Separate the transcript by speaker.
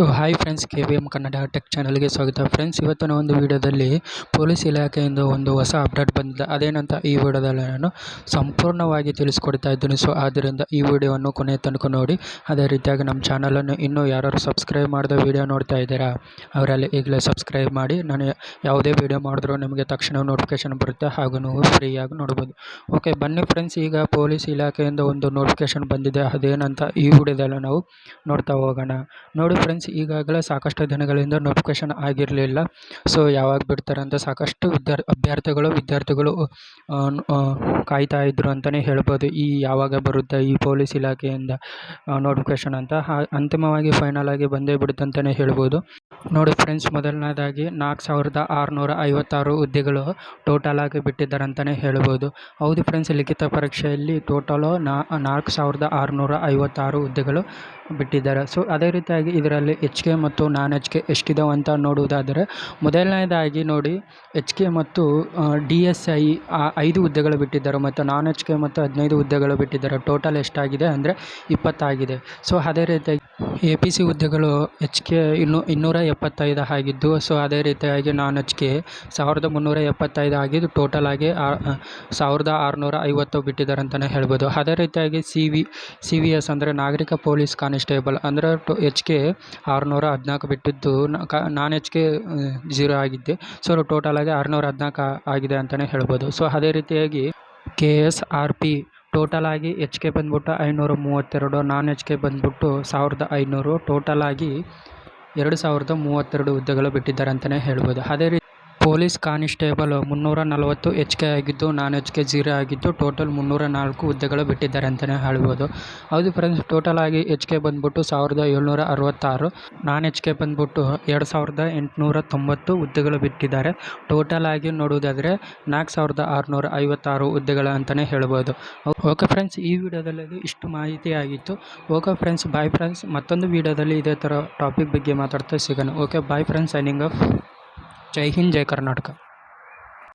Speaker 1: So hi friends K V M Kannada tech ಚಾನಲ್ಗೆ ಸ್ವಾಗತ. Friends ಇವತ್ತಿನ ಒಂದು ವಿಡಿಯೋದಲ್ಲಿ ಪೊಲೀಸ್ ಇಲಾಖೆಯಿಂದ ಒಂದು ಹೊಸ ಅಪ್ಡೇಟ್ ಬಂದಿದೆ. ಅದೇನಂತ ಈ ವಿಡಿಯೋದಲ್ಲಿ ನಾನು ಸಂಪೂರ್ಣವಾಗಿ ತಿಳಿಸ್ಕೊಡ್ತಾ ಇದ್ದೀನಿ. ಸೊ ಆದ್ದರಿಂದ ಈ ವಿಡಿಯೋವನ್ನು ಕೊನೆ ತನಕ ನೋಡಿ. ಅದೇ ರೀತಿಯಾಗಿ ನಮ್ಮ ಚಾನಲನ್ನು ಇನ್ನೂ ಯಾರು ಸಬ್ಸ್ಕ್ರೈಬ್ ಮಾಡಿದ ವಿಡಿಯೋ ನೋಡ್ತಾ ಇದ್ದೀರಾ, ಅವರಲ್ಲಿ ಈಗಲೇ ಸಬ್ಸ್ಕ್ರೈಬ್ ಮಾಡಿ. ನಾನು ಯಾವುದೇ ವಿಡಿಯೋ ಮಾಡಿದ್ರೂ ನಿಮಗೆ ತಕ್ಷಣ ನೋಟಿಫಿಕೇಶನ್ ಬರುತ್ತೆ. ಹಾಗೂ ನೀವು ಫ್ರೀಯಾಗಿ ನೋಡ್ಬೋದು. ಓಕೆ ಬನ್ನಿ ಫ್ರೆಂಡ್ಸ್ ಈಗ ಪೊಲೀಸ್ ಇಲಾಖೆಯಿಂದ ಒಂದು ನೋಟಿಫಿಕೇಶನ್ ಬಂದಿದೆ. ಅದೇನಂತ ಈ ವಿಡಿಯೋದಲ್ಲಿ ನಾವು ನೋಡ್ತಾ ಹೋಗೋಣ. ನೋಡಿ ಫ್ರೆಂಡ್ಸ್ ಈಗಾಗಲೇ ಸಾಕಷ್ಟು ದಿನಗಳಿಂದ ನೋಟಿಫಿಕೇಶನ್ ಆಗಿರಲಿಲ್ಲ. ಸೊ ಯಾವಾಗ ಬಿಡ್ತಾರೆ ಅಂತ ಸಾಕಷ್ಟು ವಿದ್ಯಾರ್ ಅಭ್ಯರ್ಥಿಗಳು, ವಿದ್ಯಾರ್ಥಿಗಳು ಕಾಯ್ತಾ ಇದ್ದರು ಅಂತಲೇ ಹೇಳ್ಬೋದು. ಈ ಯಾವಾಗ ಬರುತ್ತೆ, ಈ ಪೊಲೀಸ್ ಇಲಾಖೆಯಿಂದ ನೋಟಿಫಿಕೇಶನ್ ಅಂತ. ಅಂತಿಮವಾಗಿ ಫೈನಲ್ ಆಗಿ ಬಂದೇ ಬಿಡುತ್ತೆ ಅಂತಲೇ ಹೇಳ್ಬೋದು. ನೋಡಿ ಫ್ರೆಂಡ್ಸ್ ಮೊದಲನೇದಾಗಿ ನಾಲ್ಕು ಸಾವಿರದ ಆರುನೂರ ಐವತ್ತಾರು ಹುದ್ದೆಗಳು ಟೋಟಲ್ ಆಗಿ ಬಿಟ್ಟಿದ್ದಾರೆ ಅಂತಲೇ ಹೇಳ್ಬೋದು. ಹೌದು ಫ್ರೆಂಡ್ಸ್ ಲಿಖಿತ ಪರೀಕ್ಷೆಯಲ್ಲಿ ಟೋಟಲು ನಾಲ್ಕು ಸಾವಿರದ ಆರುನೂರ ಐವತ್ತಾರು ಹುದ್ದೆಗಳು ಬಿಟ್ಟಿದ್ದಾರೆ. ಸೊ ಅದೇ ರೀತಿಯಾಗಿ ಇದರಲ್ಲಿ ಎಚ್ ಕೆ ಮತ್ತು ನಾನ್ ಎಚ್ ಕೆ ಎಷ್ಟಿದಾವೆ ಅಂತ ನೋಡುವುದಾದರೆ, ಮೊದಲನೇದಾಗಿ ನೋಡಿ ಎಚ್ ಕೆ ಮತ್ತು ಡಿ ಎಸ್ ಐ ಐದು ಹುದ್ದೆಗಳು ಬಿಟ್ಟಿದ್ದಾರೆ ಮತ್ತು ನಾನ್ ಎಚ್ ಕೆ ಮತ್ತು ಹದಿನೈದು ಹುದ್ದೆಗಳು ಬಿಟ್ಟಿದ್ದಾರೆ. ಟೋಟಲ್ ಎಷ್ಟಾಗಿದೆ ಅಂದರೆ ಇಪ್ಪತ್ತಾಗಿದೆ. ಸೊ ಅದೇ ರೀತಿಯಾಗಿ ಎ ಪಿ ಸಿ ಹುದ್ದೆಗಳು ಎಚ್ ಕೆ ಇನ್ನು ಇನ್ನೂರ ಎಪ್ಪತ್ತೈದು ಆಗಿದ್ದು, ಸೊ ಅದೇ ರೀತಿಯಾಗಿ ನಾನ್ ಎಚ್ ಕೆ ಸಾವಿರದ ಮುನ್ನೂರ ಎಪ್ಪತ್ತೈದು ಆಗಿದ್ದು ಟೋಟಲ್ ಆಗಿ ಸಾವಿರದ ಆರುನೂರ ಐವತ್ತು ಬಿಟ್ಟಿದ್ದಾರೆ ಅಂತಲೇ ಹೇಳ್ಬೋದು. ಅದೇ ರೀತಿಯಾಗಿ C V C V S ಅಂದರೆ ನಾಗರಿಕ ಪೊಲೀಸ್ ಕಾನಿಸ್ಟೇಬಲ್ ಅಂದರೆ ಟು, ಎಚ್ ಕೆ ಆರುನೂರ ಹದಿನಾಲ್ಕು ಬಿಟ್ಟಿದ್ದು ನಾನ್ ಎಚ್ ಕೆ ಜೀರೋ ಆಗಿದ್ದೆ. ಸೊ ಟೋಟಲ್ ಆಗಿ ಆರುನೂರ ಹದಿನಾಲ್ಕು ಆಗಿದೆ ಅಂತಲೇ ಹೇಳ್ಬೋದು. ಸೊ ಅದೇ ರೀತಿಯಾಗಿ K S R P total ಆಗಿ ಎಚ್ ಕೆ ಬಂದ್ಬಿಟ್ಟು ಐನೂರ ಮೂವತ್ತೆರಡು ನಾನ್ ಎಚ್ ಕೆ ಬಂದ್ಬಿಟ್ಟು ಸಾವಿರದ ಐನೂರು. ಟೋಟಲ್ ಆಗಿ ಎರಡು ಸಾವಿರದ ಮೂವತ್ತೆರಡು ಹುದ್ದೆಗಳು ಬಿಟ್ಟಿದ್ದಾರೆ ಅಂತಲೇ ಹೇಳ್ಬೋದು. ಅದೇ ರೀತಿ ಪೊಲೀಸ್ ಕಾನಿಸ್ಟೇಬಲ್ ಮುನ್ನೂರ ನಲವತ್ತು ಎಚ್ ಕೆ ಆಗಿದ್ದು, ನಾನ್ ಎಚ್ ಕೆ ಜೀರೋ ಆಗಿದ್ದು, ಟೋಟಲ್ ಮುನ್ನೂರ ನಾಲ್ಕು ಹುದ್ದೆಗಳು ಬಿಟ್ಟಿದ್ದಾರೆ ಅಂತಲೇ ಹೇಳ್ಬೋದು. ಹೌದು ಫ್ರೆಂಡ್ಸ್ ಟೋಟಲ್ ಆಗಿ ಎಚ್ ಕೆ ಬಂದ್ಬಿಟ್ಟು ಸಾವಿರದ ಏಳ್ನೂರ ಅರವತ್ತಾರು, ನಾನ್ ಎಚ್ ಕೆ ಬಂದ್ಬಿಟ್ಟು ಎರಡು ಸಾವಿರದ ಎಂಟುನೂರ ತೊಂಬತ್ತು ಹುದ್ದೆಗಳು ಬಿಟ್ಟಿದ್ದಾರೆ. ಟೋಟಲ್ ಆಗಿ ನೋಡುವುದಾದರೆ ನಾಲ್ಕು ಸಾವಿರದ ಆರುನೂರ ಐವತ್ತಾರು ಹುದ್ದೆಗಳು ಅಂತಲೇ ಹೇಳ್ಬೋದು. ಓಕೆ ಫ್ರೆಂಡ್ಸ್ ಈ ವಿಡಿಯೋದಲ್ಲಿ ಇಷ್ಟು ಮಾಹಿತಿ ಆಗಿತ್ತು. ಓಕೆ ಫ್ರೆಂಡ್ಸ್ ಬಾಯ್ ಫ್ರೆಂಡ್ಸ್ ಮತ್ತೊಂದು ವಿಡಿಯೋದಲ್ಲಿ ಇದೇ ಥರ ಟಾಪಿಕ್ ಬಗ್ಗೆ ಮಾತಾಡ್ತಾ ಸಿಗೋಣ. Okay bye friends signing off जय हिंद जय कर्नाटका।